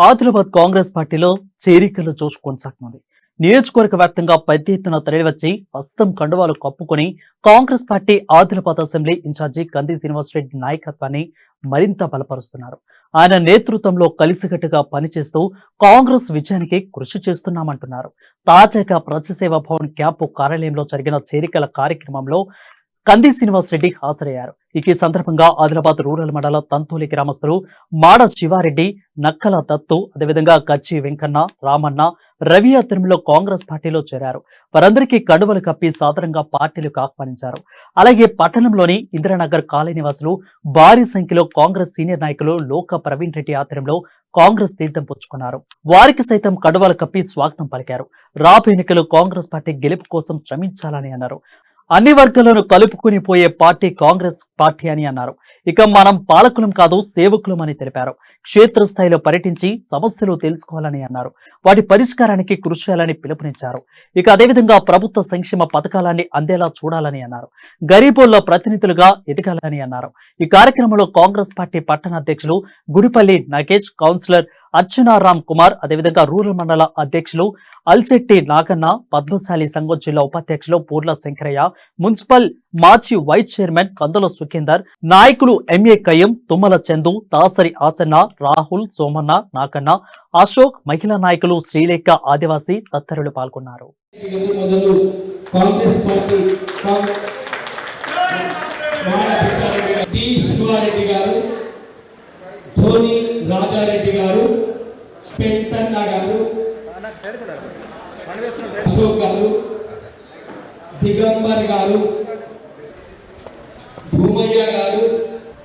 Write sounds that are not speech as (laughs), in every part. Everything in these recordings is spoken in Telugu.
ఆదిలాబాద్ కాంగ్రెస్ పార్టీలో చేరికలు చూసు కొనసాగుతుంది నియోజకవర్గ వ్యాప్తంగా పెద్ద ఎత్తున తరలివచ్చి హస్తం కండువాలు కప్పుకొని Congress party Adilabad assembly incharge Kandi Srinivasa Reddy నాయకత్వాన్ని మరింత బలపరుస్తున్నారు. ఆయన నేతృత్వంలో కలిసికట్టుగా పనిచేస్తూ కాంగ్రెస్ విజయానికి కృషి చేస్తున్నామంటున్నారు. తాజాగా ప్రజాసేవ భవన్ క్యాంపు కార్యాలయంలో జరిగిన చేరికల కార్యక్రమంలో కంది శ్రీనివాస్ రెడ్డి హాజరయ్యారు. ఇక ఈ సందర్భంగా ఆదిలాబాద్ రూరల్ మండల తంతోలి గ్రామస్తులు మాడ శివారెడ్డి నక్కల దత్తు అదేవిధంగా గచ్చి వెంకన్న రామన్న రవి అతనిలో కాంగ్రెస్ పార్టీలో చేరారు. వారందరికీ కండువలు కప్పి సాధారణంగా పార్టీలకు ఆహ్వానించారు. అలాగే పట్టణంలోని ఇందిరానగర్ కాలనీ నివాసులు భారీ సంఖ్యలో కాంగ్రెస్ సీనియర్ నాయకులు లోక ప్రవీణ్ రెడ్డి ఆధ్వర్యంలో కాంగ్రెస్ తీర్థం పుచ్చుకున్నారు. వారికి సైతం కండువాలు కప్పి స్వాగతం పలికారు. రాబో ఎన్నికలు కాంగ్రెస్ పార్టీ గెలుపు కోసం శ్రమించాలని అన్నారు. అన్ని వర్గాలను కలుపుకుని పోయే పార్టీ కాంగ్రెస్ పార్టీ అని అన్నారు. ఇక మనం పాలకులం కాదు సేవకులం అని తెలిపారు. క్షేత్రస్థాయిలో పర్యటించి సమస్యలు తెలుసుకోవాలని అన్నారు. వాటి పరిష్కారానికి కృషి చేయాలని పిలుపునిచ్చారు. ఇక అదేవిధంగా ప్రభుత్వ సంక్షేమ పథకాలన్నీ అందేలా చూడాలని అన్నారు. గరీబుల్లో ప్రతినిధులుగా ఎదగాలని అన్నారు. ఈ కార్యక్రమంలో కాంగ్రెస్ పార్టీ పట్టణ అధ్యక్షులు గుడిపల్లి నగేష్ కౌన్సిలర్ అర్చనారామ్ కుమార్ అదేవిధంగా రూరల్ మండల అధ్యక్షులు అల్శెట్టి నాగన్న పద్మశాలి సంఘం జిల్లా ఉపాధ్యక్షులు పూర్ల శంకరయ్య మున్సిపల్ మాజీ వైస్ చైర్మన్ కందుల సుఖేందర్ నాయకులు ఎంఏ కయ్యం తుమ్మల చందు దాసరి ఆసన్న రాహుల్ సోమన్న నాకన్న అశోక్ మహిళా నాయకులు శ్రీలేఖ ఆదివాసి తదితరులు పాల్గొన్నారు. కాంగ్రెస్ పార్టీ ధోని పెంటన్న గారు అశోక్ గారు దిగంబర్ గారు భూమయ్య గారు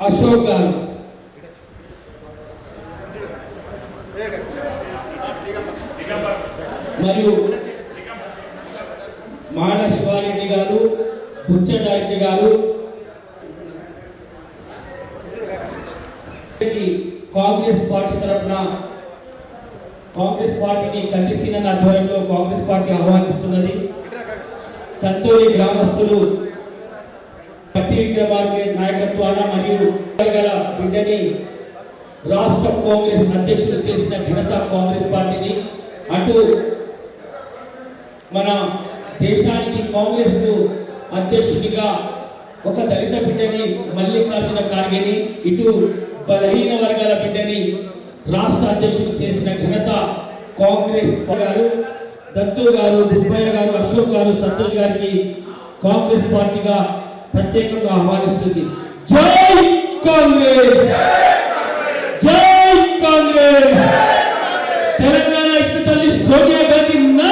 అశోక్ గారు. మరియు మానశ్వారెడ్డి గారు బుచ్చడారెడ్డి గారు కాంగ్రెస్ పార్టీ తరఫున కాంగ్రెస్ పార్టీని కలిసిన ఆధ్వర్యంలో కాంగ్రెస్ పార్టీ ఆహ్వానిస్తున్నది. తంతూరి గ్రామస్తులు పట్టి విక్రమార్కే నాయకత్వాన మరియు గల బిడ్డని రాష్ట్ర కాంగ్రెస్ అధ్యక్షులు చేసిన ఘనత కాంగ్రెస్ పార్టీని. అటు మన దేశానికి కాంగ్రెస్ అధ్యక్షుడిగా ఒక దళిత బిడ్డని మల్లికార్జున ఖార్గేని ఇటు బలహీన వర్గాల బిడ్డని రాష్ట్ర అధ్యక్షుడు చేసిన ఘనత కాంగ్రెస్ గారు దత్తు గారు దుబ్బయ్య గారు అశోక్ గారు సంతోష్ గారికి కాంగ్రెస్ పార్టీగా ప్రత్యేకంగా ఆహ్వానిస్తుంది. జై కాంగ్రెస్! జై కాంగ్రెస్! తెలంగాణ ఇచ్చిన తల్లి సోనియా గాంధీ నా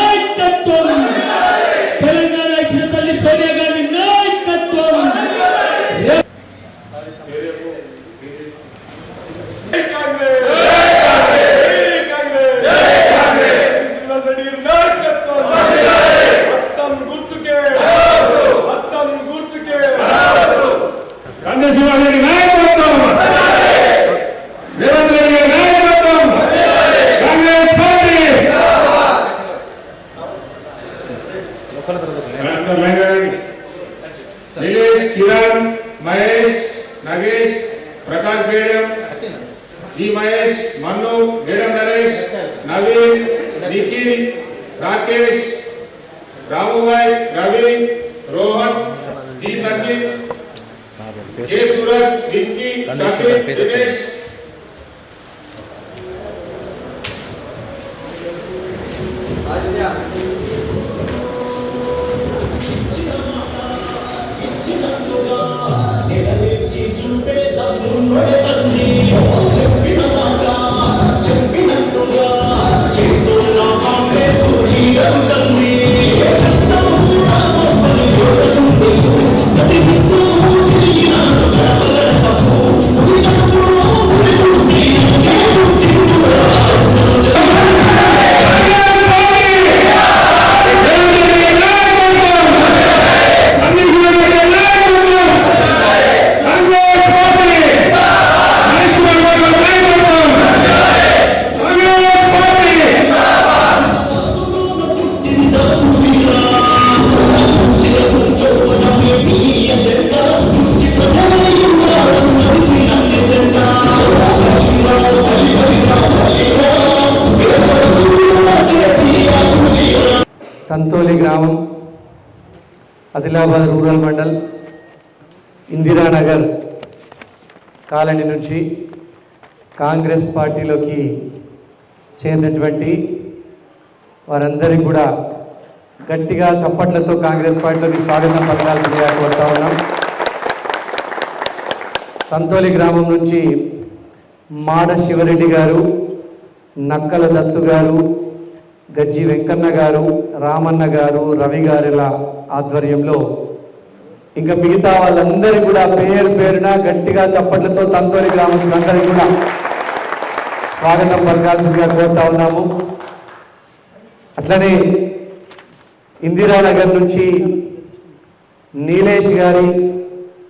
Analiz yapar. Hadi ya. Tantoli గ్రామం ఆదిలాబాద్ రూరల్ మండల్ ఇందిరానగర్ కాలనీ నుంచి కాంగ్రెస్ పార్టీలోకి చేరినటువంటి వారందరికీ కూడా గట్టిగా చప్పట్లతో కాంగ్రెస్ పార్టీలోకి స్వాగతం పలకాల్సిందిగా కోరుతా ఉన్నాం. సంతోలి గ్రామం నుంచి మాడ శివరెడ్డి గారు నక్కల దత్తు గారు గజ్జి వెంకన్న గారు రామన్న గారు రవి గారిల ఆధ్వర్యంలో ఇంకా మిగతా వాళ్ళందరి కూడా పేరు పేరున గట్టిగా చప్పట్లతో తంతోలి గ్రామస్తులందరికీ కూడా స్వాగతం పలకాల్సిందిగా కోరుతా ఉన్నాము. అట్లనే ఇందిరానగర్ నుంచి నీలేష్ గారి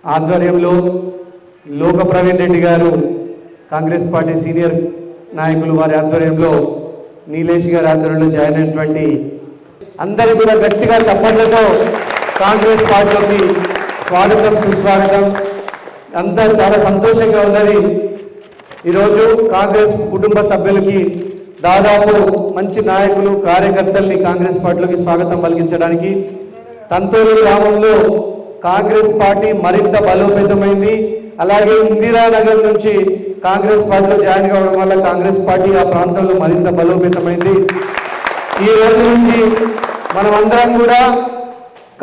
ఆధ్వర్యంలో లోక ప్రవీణ్ రెడ్డి గారు కాంగ్రెస్ పార్టీ సీనియర్ నాయకులు వారి ఆధ్వర్యంలో నీలేష్ గారి ఆధ్వర్యంలో జాయిన్ అయినటువంటి అందరూ కూడా గట్టిగా చప్పట్లతో కాంగ్రెస్ పార్టీలోకి స్వాగతం సుస్వాగతం. అంతా చాలా సంతోషంగా ఉన్నది. ఈరోజు కాంగ్రెస్ కుటుంబ సభ్యులకి దాదాపు మంచి నాయకులు కార్యకర్తల్ని కాంగ్రెస్ పార్టీలోకి స్వాగతం పలికించడానికి తంతూరు గ్రామంలో కాంగ్రెస్ పార్టీ మరింత బలోపేతమైంది. అలాగే ఇందిరానగర్ నుంచి కాంగ్రెస్ పార్టీలో జాయిన్ కావడం వల్ల కాంగ్రెస్ పార్టీ ఆ ప్రాంతంలో మరింత బలోపేతమైంది. ఈ రోజు నుంచి మనమందరం కూడా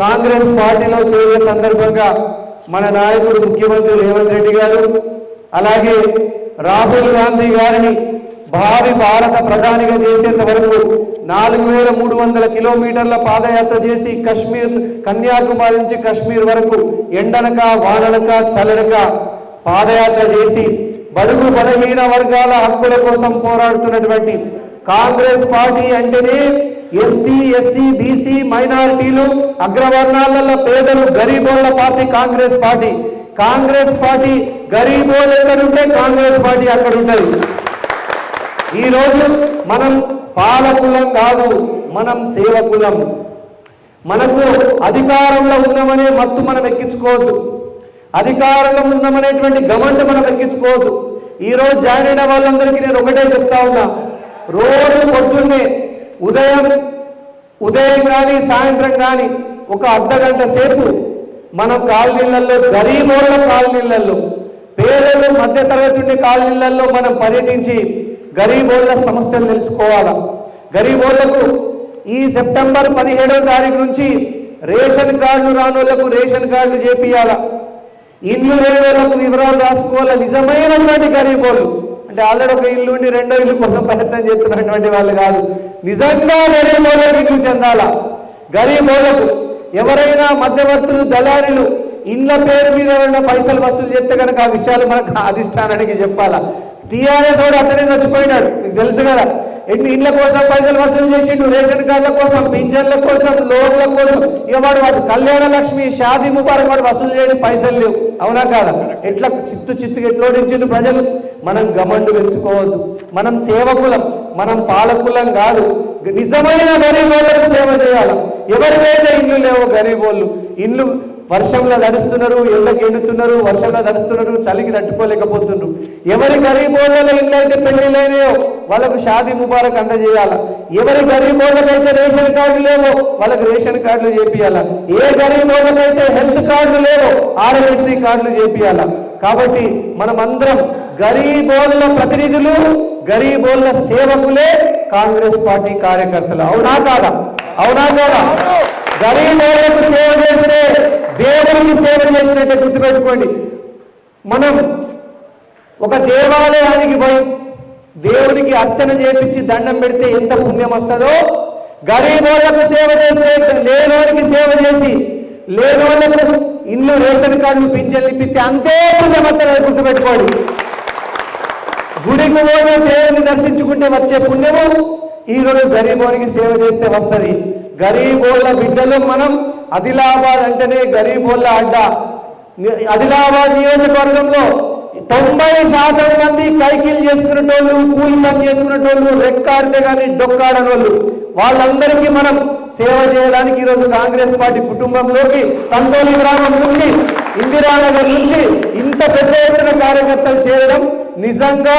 కాంగ్రెస్ పార్టీలో చేరే సందర్భంగా మన నాయకుడు ముఖ్యమంత్రి రేవంత్ రెడ్డి గారు అలాగే రాహుల్ గాంధీ గారిని భావి భారత ప్రధానిగా చేసేంత వరకు నాలుగు వేల మూడు వందల కిలోమీటర్ల పాదయాత్ర చేసి కశ్మీర్ కన్యాకుమారి నుంచి కశ్మీర్ వరకు ఎండనక వాననక చలనక పాదయాత్ర చేసి బడుగు బలహీన వర్గాల హక్కుల కోసం పోరాడుతున్నటువంటి కాంగ్రెస్ పార్టీ అంటేనే ఎస్టీ ఎస్సీ బీసీ మైనారిటీలు అగ్రవర్ణాలలో పేదలు గరీబోళ్ళ party Congress party. Congress party గరీబోళ్ళు ఎక్కడుంటే కాంగ్రెస్ పార్టీ అక్కడ ఉంటుంది ఈ రోజు మనం పాలకులం కాదు మనం సేవకులం. మనకు అధికారంలో ఉన్నామనే మత్తు మనం ఎక్కించుకోవద్దు. అధికారంలో ఉన్నామనేటువంటి గమంట మనం ఎక్కించుకోవద్దు ఈ రోజు జాయిన్ అయిన వాళ్ళందరికీ నేను ఒకటే చెప్తా ఉన్నా. రోజు పొద్దున్నే ఉదయం ఉదయం కానీ సాయంత్రం కానీ ఒక అర్ధ గంట సేపు మనం కాలనీళ్ళల్లో గరీబోళ్ళ కాలనీళ్ళల్లో పేదలు మధ్య తరగతి ఉండే కాలనీళ్ళల్లో మనం పర్యటించి గరీబోళ్ళ సమస్యలు తెలుసుకోవాలా? గరీబోళ్ళకు ఈ సెప్టెంబర్ పదిహేడవ తారీఖు నుంచి రేషన్ కార్డులు రానోళ్ళకు రేషన్ కార్డులు చేపియాలా ఇల్లు లేని వివరాలు రాసుకోవాలి నిజమైనటువంటి గరీబోళ్ళు అంటే ఆల్రెడీ ఒక ఇల్లు ఉండి రెండో ఇల్లు కోసం ప్రయత్నం చేస్తున్నటువంటి వాళ్ళు కాదు. నిజంగా గరీబోళ్ళకి ఇల్లు చెందాలా? గరీబోళ్ళకు ఎవరైనా మధ్యవర్తులు దళారీలు ఇండ్ల పేరు మీద ఏమైనా పైసలు వసూలు చేస్తే కనుక ఆ విషయాలు మనకు (laughs) అధిష్టానానికి చెప్పాలా? టీఆర్ఎస్ కూడా అతనే చచ్చిపోయినాడు. మీకు తెలుసు కదా. ఎన్ని ఇళ్ళ కోసం పైసలు వసూలు చేసిండు? రేషన్ కార్డుల కోసం పింఛన్ల కోసం లోన్ల కోసం. ఇక వాడు వాడు కళ్యాణ లక్ష్మి షాదీ ముబారక్ వాడు వసూలు చేయని పైసలు లేవు. అవునా కాదా? ఎట్లా చిత్తు చిత్తుగా ఎట్లోడించిండు ప్రజలు? మనం గమండు పెంచుకోవద్దు. మనం సేవకులం. మనం పాలకులం కాదు. నిజమైన గరీబోళ్ళకు సేవ చేయాలి? ఎవరికైతే ఇల్లు లేవో గరీబోళ్ళు. ఇల్లు వర్షంలో నడుస్తున్నారు ఎండకి ఎండుతున్నారు వర్షంలో నడుస్తున్నారు చలికి తట్టుకోలేకపోతున్నారు ఎవరి గరీబోళ్ళలో ఇల్లు అయితే పెళ్ళిలేనియో వాళ్ళకు షాదీ ముబారక్ అందజేయాల? ఎవరి గరీబోళ్ళకైతే రేషన్ కార్డు లేవో వాళ్ళకి రేషన్ కార్డులు చేపియాల? ఏ గరీబోళ్ళకైతే హెల్త్ కార్డులు లేవో ఆరోగ్యశ్రీ కార్డులు చేపియాల? కాబట్టి మనమందరం గరీబోళ్ళ ప్రతినిధులు గరీబోళ్ళ సేవకులే కాంగ్రెస్ పార్టీ కార్యకర్తలు. అవునా కాదా? అవునా కాదా? గరీబోళ్ళకు సేవ చేస్తే దేవుడికి సేవ చేసినట్టే గుర్తుపెట్టుకోండి. మనం ఒక దేవాలయానికి పోయి దేవుడికి అర్చన చేపించి దండం పెడితే ఎంత పుణ్యం వస్తుందో గరీబోళ్ళకు సేవ చేస్తే లేనోడికి సేవ చేసి లేనోళ్ళకు ఇల్లు రేషన్ కార్డులు పింఛన్లు ఇప్పిస్తే అంతే పుణ్యం వస్తుంది గుర్తుపెట్టుకోండి. గుడికి పోయి దేవుని దర్శించుకుంటే వచ్చే పుణ్యము ఈ రోజు గరీబోనికి సేవ చేస్తే వస్తుంది. గరీబోళ్ళ బిడ్డలు మనం ఆదిలాబాద్ అంటేనే గరీబోళ్ళ అడ్డ ఆదిలాబాద్ నియోజకవర్గంలో తొంభై శాతం మంది సైకిల్ చేసుకునేటోళ్ళు కూలి పని చేసుకునేటోళ్ళు రెక్కాడితే కానీ డొక్కాడనోళ్ళు. వాళ్ళందరికీ మనం సేవ చేయడానికి ఈరోజు కాంగ్రెస్ పార్టీ కుటుంబంలోకి తంతోలి గ్రామం నుండి ఇందిరానగర్ నుంచి ఇంత పెద్ద ఎత్తున కార్యకర్తలు చేరడం నిజంగా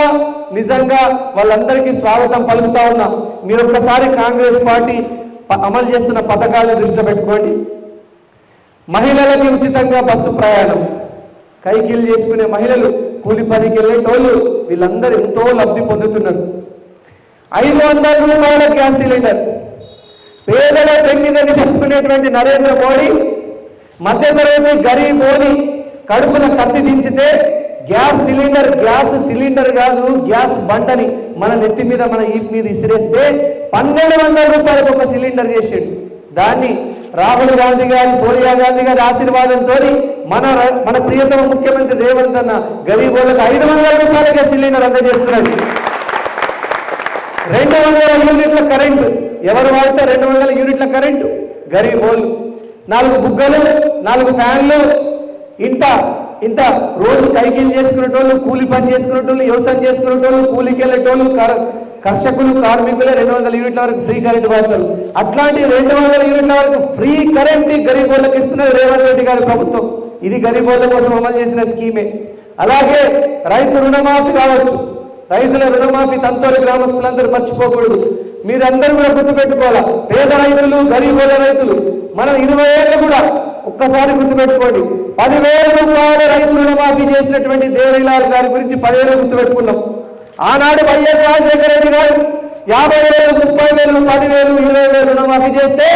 నిజంగా వాళ్ళందరికీ స్వాగతం పలుకుతా ఉన్నా. మీరు ఒక్కసారి కాంగ్రెస్ పార్టీ అమలు చేస్తున్న పథకాలను దృష్టి పెట్టుకోండి. మహిళలకి ఉచితంగా బస్సు ప్రయాణం. కైకిలు చేసుకునే మహిళలు కూలి పనికి వెళ్ళేటోళ్ళు వీళ్ళందరూ ఎంతో లబ్ధి పొందుతున్నారు. ఐదు వందల రూపాయల గ్యాస్ సిలిండర్. పేదల పెండిందని చెప్పుకునేటువంటి నరేంద్ర మోడీ మధ్యతరగతి గరీబ్ మోడీ కడుపున కత్తి దించితే గ్యాస్ సిలిండర్ గ్యాస్ సిలిండర్ కాదు గ్యాస్ బండని మన నెత్తి మీద మన ఈప్ మీద ఇసిరేస్తే పన్నెండు వందల రూపాయలకు ఒక సిలిండర్ చేసాడు. దాన్ని రాహుల్ గాంధీ గారి సోనియా గాంధీ గారి ఆశీర్వాదంతో మన మన ప్రియతమ ముఖ్యమంత్రి రేవంత్ అన్న గరీబోళ్ళకి ఐదు వందల రూపాయలకే సిలిండర్ అందజేస్తున్నాడు. రెండు వందల యూనిట్ల కరెంటు. ఎవరు వాడితే రెండు వందల యూనిట్ల కరెంటు? గరీబోళ్ళు నాలుగు బుగ్గలు నాలుగు ఫ్యాన్లు. ఇంత ఇంత రోజు కైకిలు చేసుకునేటోళ్ళు కూలి పని చేసుకునేటోళ్ళు వ్యవసాయం చేసుకునేటోళ్ళు కూలికి వెళ్ళేటోళ్ళు కర- కర్షకులు కార్మికులే రెండు వందల యూనిట్ల వరకు ఫ్రీ కరెంట్ వాడతారు. అట్లాంటి రెండు వందల యూనిట్ల వరకు ఫ్రీ కరెంట్ గరీబోళ్ళకి ఇస్తున్నది రేవంత్ రెడ్డి గారి ప్రభుత్వం. ఇది గరీబోళ్ళ కోసం అమలు చేసిన స్కీమే అలాగే రైతు రుణమాఫీ కావచ్చు. రైతుల రుణమాఫీ తంతోని గ్రామస్తులందరూ మర్చిపోకూడదు. మీరందరూ కూడా గుర్తుపెట్టుకోవాలా? పేద రైతులు గరీబ్ రైతులు మనం ఇరవై ఏళ్ళు కూడా ఒక్కసారి గుర్తుపెట్టుకోండి. పదివేల రూపాయల రైతు రుణమాఫీ చేసినటువంటి దేవిలాల్ గారి గురించి పదివేలు గుర్తుపెట్టుకున్నాం. ఆనాడు వైఎస్ రాజశేఖర రెడ్డి గారు యాభై వేలు ముప్పై వేలు పదివేలు ఇరవై వేలు రుణమాఫీ చేస్తే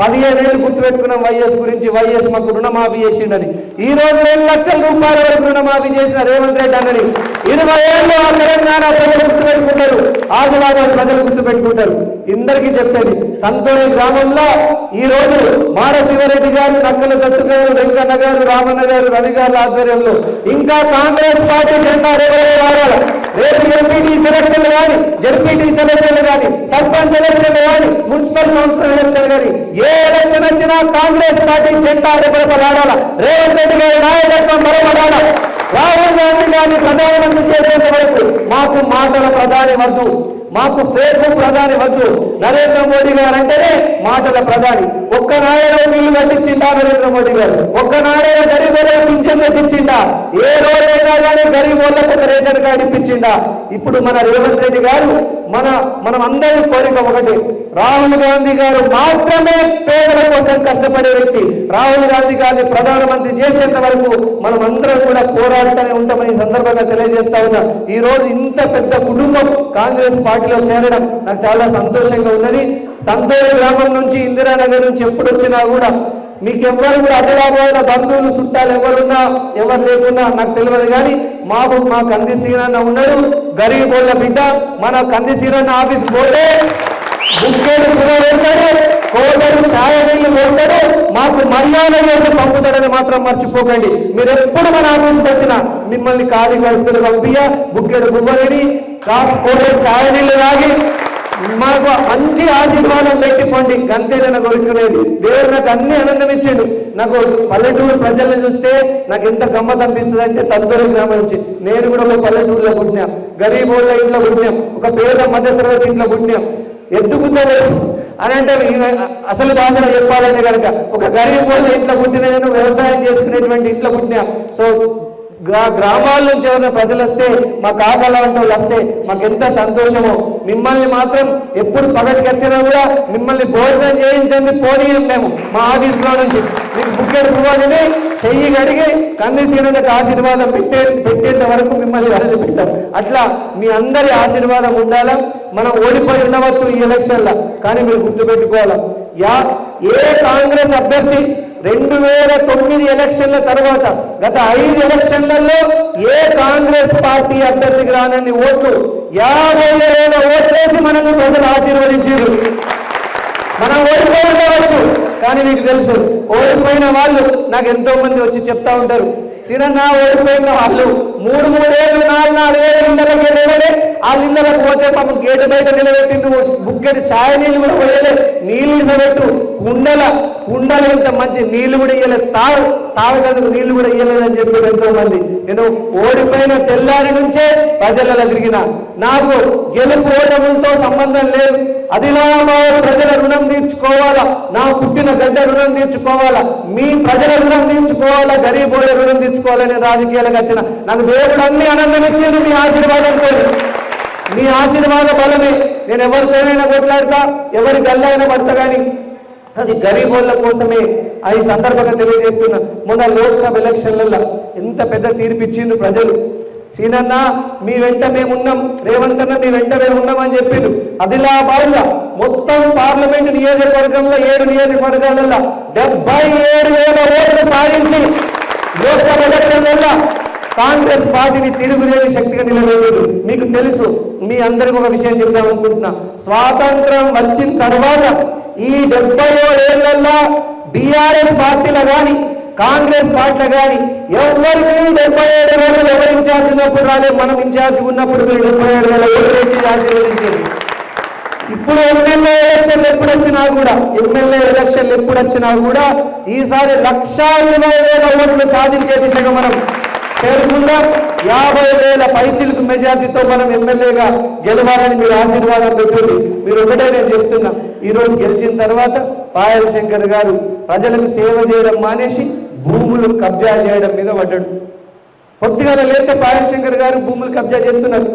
పదిహేను ఏళ్ళు గుర్తుపెట్టుకున్నాం వైఎస్ గురించి వైఎస్ మాకు రుణమాఫీ చేసిండని. ఈ రోజు రెండు లక్షల రూపాయల వరకు రుణమాఫీ చేసిన రేవంత్ రెడ్డి అన్నని ఇరవై ఏళ్ళు ఆ తెలంగాణ ప్రజలు గుర్తుపెట్టుకుంటారు. ఆదిలాబాద్ ప్రజలు గుర్తుపెట్టుకుంటారు. ఇందరికీ చెప్పేది తంతోని గ్రామంలో ఈ రోజు మార శివరెడ్డి గారు నక్కల దత్తు గారు వెంకన్న గారు రామన్న గారు రవి గారు ఆధ్వర్యంలో ఇంకా కాంగ్రెస్ పార్టీ జెండా రేపటి వాడాలి రేపు ఎంపీటీ సెలక్షన్ కానీ జడ్పీటీ సెలక్షన్ కానీ సర్పంచ్ ఎలక్షన్ కానీ మున్సిపల్ కౌన్సిల్ ఎలక్షన్ కానీ ఏ ఎలక్షన్ వచ్చినా కాంగ్రెస్ పార్టీ జెండా రేపడాల రేవంత్ రెడ్డి గారి నాయకత్వం బలపడాల రాహుల్ గాంధీ గారిని ప్రధానమంత్రి చేసేంత వరకు మాకు మాటల ప్రధాని వద్దు మాకు ఫేక్ ప్రధాని వద్దు. నరేంద్ర మోడీ గారు అంటేనే మాటల ప్రధాని. ఒక్క నాయన వీళ్ళు కట్టించిందా నరేంద్ర మోడీ గారు? ఒక్క నాయన గరీబులకు పింఛన్ తెచ్చిచ్చిండా ఏ రోజైనా కానీ గరీబులకు ఒక రేషన్ కార్డు ఇప్పించిందా? ఇప్పుడు మన రేవంత్ రెడ్డి గారు మన మనం అందరి కోరిక ఒకటి. రాహుల్ గాంధీ గారు మాత్రమే పేదల కోసం కష్టపడే వ్యక్తి. రాహుల్ గాంధీ గారిని ప్రధానమంత్రి చేసేంత వరకు మనం అందరం కూడా పోరాడుతూనే ఉంటామని సందర్భంగా తెలియజేస్తా ఉన్నా. ఈ రోజు ఇంత పెద్ద కుటుంబం కాంగ్రెస్ పార్టీలో చేరడం నాకు చాలా సంతోషంగా ఉన్నది. తంతోరి గ్రామం నుంచి ఇందిరానగర్ నుంచి ఎప్పుడు వచ్చినా కూడా మీకు ఎవరు కూడా అడ్డరాబోయిన బంధువులు చుట్టాలు ఎవరున్నా ఎవరు లేకున్నా నాకు తెలియదు కానీ మాకు మా కంది సీనన్న ఉన్నాడు. గరీబోళ్ళ బిడ్డ మన కంది సీనన్న ఆఫీస్ పోతే బుక్కేలు పువ్వు పెడతాడు కోటలు ఛాయ నీళ్ళు పోతాడు మాకు మర్యాద చేసి పంపుతాడని మాత్రం మర్చిపోకండి. మీరు ఎప్పుడు మన ఆఫీస్కి వచ్చినా మిమ్మల్ని ఖాళీ కడుపులు పంపియ బుక్కేడు గువ్వలని కోటలు ఛాయ నీళ్ళు తాగి మాకు మంచి ఆశీర్వాదం పెట్టిపోండి గంతేనైనా కోరుకునేది దేవుడు నాకు అన్ని ఆనందం ఇచ్చేది నాకు పల్లెటూరు ప్రజల్ని చూస్తే నాకు ఎంత గమ్మత్ అనిపిస్తుంది అంటే తదుపరి గ్రామం నుంచి. నేను కూడా ఒక పల్లెటూరులో పుట్టినాం. గరీబ్ వాళ్ళ ఇంట్లో పుట్టినాం. ఒక పేద మధ్యతరగతి ఇంట్లో పుట్టినాం. ఎత్తుకుంటారు అని అంటే అసలు భాషలో చెప్పాలంటే కనుక ఒక గరీబ్ వాళ్ళ ఇంట్లో పుట్టిన నేను వ్యవసాయం చేసుకునేటువంటి ఇంట్లో పుట్టినా. సో గ్రామాల నుంచి ఎవరైనా ప్రజలు వస్తే మా కాకల వాళ్ళు వస్తే మాకు ఎంత సంతోషమో. మిమ్మల్ని మాత్రం ఎప్పుడు పగటికి వచ్చినా కూడా మిమ్మల్ని భోజనం చేయించండి పోనీయం మేము. మా ఆఫీసులో నుంచి. మీకు బుక్కెడు పువ్వులని చెయ్యి కడిగి కంది సీనులకు ఆశీర్వాదం పెట్టే పెట్టేంత వరకు మిమ్మల్ని వదిలిపెట్టాం అట్లా మీ అందరి ఆశీర్వాదం ఉండాలా? మనం ఓడిపోయి ఉండవచ్చు ఈ ఎలక్షన్లో. కానీ మీరు గుర్తుపెట్టుకోవాలా? యా ఏ కాంగ్రెస్ అభ్యర్థి రెండు వేల తొమ్మిది ఎలక్షన్ల తర్వాత గత ఐదు ఎలక్షన్లలో ఏ కాంగ్రెస్ పార్టీ అభ్యర్థికి రానన్ని ఓట్లు యాభై వేల ఓట్లేసి మనల్ని ప్రజలు ఆశీర్వదించారు మనం ఓడిపోయి ఉండవచ్చు కానీ మీకు తెలుసు ఓడిపోయిన వాళ్ళు నాకు ఎంతో మంది వచ్చి చెప్తా ఉంటారు తినన్నా ఓడిపోయిన వాళ్ళు మూడు మూడేళ్ళు నాలుగు నాలుగేళ్ళు ఇళ్ళకి నిలబడే ఆ ఇళ్ళకి పోతే పాపం గేటు బయట నిలబెట్టిండు బుక్కెడు ఛాయ నీళ్ళు కూడా పోయలే. నీళ్ళు ఇసబెట్టు కుండల కుండలు ఇంత మంచి నీళ్ళు కూడా ఇయ్యలేదు తాగు తాగడానికి నీళ్ళు కూడా ఇయ్యలేదని చెప్పి ఎంతో మంది నేను ఓడిపోయిన తెల్లారి నుంచే ప్రజలలో తిరిగిన. నాకు గెలుపు ఓటములతో సంబంధం లేదు. అదిలాబాద్ ప్రజల రుణం తీర్చుకోవాలా? నా పుట్టిన గడ్డ రుణం తీర్చుకోవాలా? మీ ప్రజల రుణం తీర్చుకోవాలా? గరీబోళ్ళ రుణం తీర్చుకోవాలని రాజకీయాలకు వచ్చిన. నాకు దేవుడు అన్ని ఆనందం ఇచ్చింది మీ ఆశీర్వాదంతో మీ ఆశీర్వాద బలమే. నేను ఎవరితోనైనా కొట్లాడతా ఎవరి గల్లైనా పడతా కానీ అది గరీబోళ్ళ కోసమే. అది సందర్భంగా తెలియజేస్తున్నా మొన్న లోక్సభ ఎలక్షన్లలో ఎంత పెద్ద తీర్పు ఇచ్చిండు ప్రజలు. సీనన్న మీ వెంట మేమున్నాం. రేవంత్ అన్న మీ వెంట మేము ఉన్నామని చెప్పిండు ఆదిలాబాద్లో మొత్తం పార్లమెంట్ నియోజకవర్గంలో ఏడు నియోజకవర్గాలలో డెబ్బై ఏడు వేల ఓట్లు సాధించి లోక్సభ ఎలక్షన్లలో కాంగ్రెస్ పార్టీని తిరుగులేని శక్తిగా నిలబెట్టారు మీకు తెలుసు మీ అందరికి ఒక విషయం చెప్దాం అనుకుంటున్నా. స్వాతంత్రం వచ్చిన తర్వాత ఈ డెబ్బై ఏళ్ళలో బీఆర్ఎస్ పార్టీలో కానీ కాంగ్రెస్ పార్టీలో కానీ ఎవరికి డెబ్బై ఏడు వేలు ఎవరు ఇన్ఛార్జ్ ఉన్నప్పుడు రాలేదు మనం ఇన్ఛార్జ్ ఉన్నప్పుడు మీరు డెబ్బై ఏడు వేల ఓట్లు ఆశీర్వదించారు ఇప్పుడు ఎమ్మెల్యే ఎలక్షన్లు ఎప్పుడు వచ్చినా కూడా ఎమ్మెల్యే ఎలక్షన్లు ఎప్పుడు వచ్చినా కూడా ఈసారి లక్షా ఇరవై వేల ఓట్లు సాధించే దిశగా మనం పేర్కొందాం? యాభై వేల పైచిలకు మెజార్టీతో మనం ఎమ్మెల్యేగా గెలవాలని మీరు ఆశీర్వాదం పెట్టండి. మీరు ఒకటే నేను చెప్తున్నా. ఈరోజు గెలిచిన తర్వాత పాయల్ శంకర్ గారు ప్రజలకు సేవ చేయడం మానేసి భూములు కబ్జా చేయడం మీద పడ్డాడు. పొద్దుగాల లేతే పాయల్ శంకర్ గారు భూములు కబ్జా చేస్తున్నారు.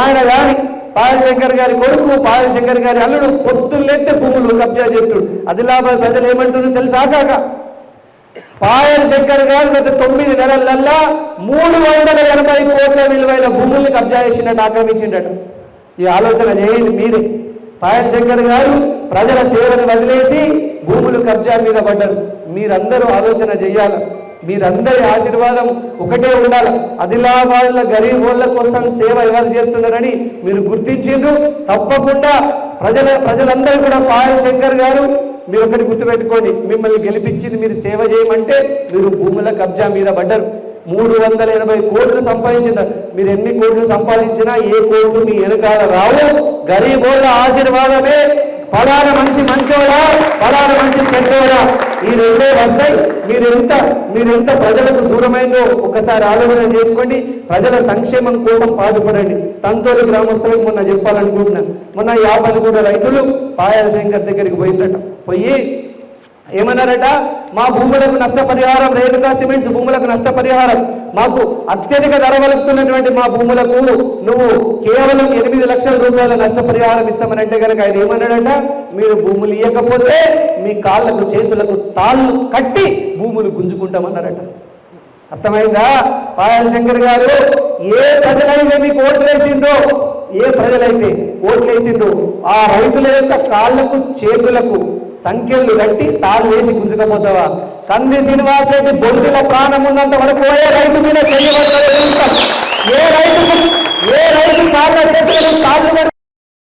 ఆయన గాని పాయల్ శంకర్ గారి కొడుకు పాయల్ శంకర్ గారి అల్లుడు పొద్దున్న లేతే భూములు కబ్జా చేస్తుడు ఆదిలాబాద్ ప్రజలు ఏమంటున్నారు తెలుసా పాయల్ శంకర్ గారు గత తొమ్మిది నెలలల్లా మూడు వందల ఎనభై కోట్ల విలువైన భూముల్ని కబ్జా చేసిండట ఆక్రమించిండట. ఈ ఆలోచన చేయండి మీరే. పాయల్ శంకర్ గారు ప్రజల సేవను వదిలేసి భూములు కబ్జా మీద పడ్డారు. మీరందరూ ఆలోచన చేయాలి. మీరందరి ఆశీర్వాదం ఒకటే ఉండాలి. ఆదిలాబాద్ల గరీబ్ వాళ్ళ కోసం సేవ ఎవరు చేస్తున్నారని మీరు గుర్తించిండ్రు. తప్పకుండా ప్రజల ప్రజలందరూ కూడా పాయల్ శంకర్ గారు మీరు ఒకటి గుర్తుపెట్టుకోండి మిమ్మల్ని గెలిపించింది మీరు సేవ చేయమంటే మీరు భూముల కబ్జా మీద పడ్డారు. మూడు వందల ఎనభై కోట్లు సంపాదించిన మీరు ఎన్ని కోట్లు సంపాదించినా ఏ కోట్లు మీ వెనకాల రావు. గరీబోళ్ళ ఆశీర్వాదమే. పలాన మనిషి మంచోడా? పలాన మనిషి చెడ్డోడా? ఈ రెండే వస్తాయి. మీరు ఎంత మీరు ఎంత ప్రజలకు దూరమైందో ఒకసారి ఆలోచన చేసుకోండి. ప్రజల సంక్షేమం కోసం పాటుపడండి. తంతూరు గ్రామస్తులకు మొన్న చెప్పాలనుకుంటున్నాను మొన్న యాభై కూడా రైతులు పాయాల శంకర్ దగ్గరికి పోయిందట. పోయి ఏమన్నారట? మా భూములకు నష్టపరిహారం రేణుకా సిమెంట్స్ భూములకు నష్టపరిహారం. మాకు అత్యధిక ధర వలుపుతున్నటువంటి మా భూములకు నువ్వు కేవలం ఎనిమిది లక్షల రూపాయల నష్టపరిహారం ఇస్తామనంటే కనుక ఆయన ఏమన్నాడట? మీరు భూములు ఇవ్వకపోతే మీ కాళ్ళకు చేతులకు తాళ్ళు కట్టి భూములు గుంజుకుంటామన్నారట. అర్థమైందా? పాయల్ శంకర్ గారు ఏ ప్రజలైతే మీకు ఓట్లు వేసిందో ఏ ప్రజలైతే ఓట్లేసిందో ఆ రైతుల యొక్క కాళ్ళకు చేతులకు సంఖ్యలు కట్టి తాళ్ళు వేసి గుంజుకపోతావా? కంది శ్రీనివాస్ రెడ్డి బొడ్డులో ప్రాణం ఉన్నంత వరకు ఏ రైతు మీద ఏ రైతు ఏ రైతు కాళ్ళ చేతులకు కాళ్ళు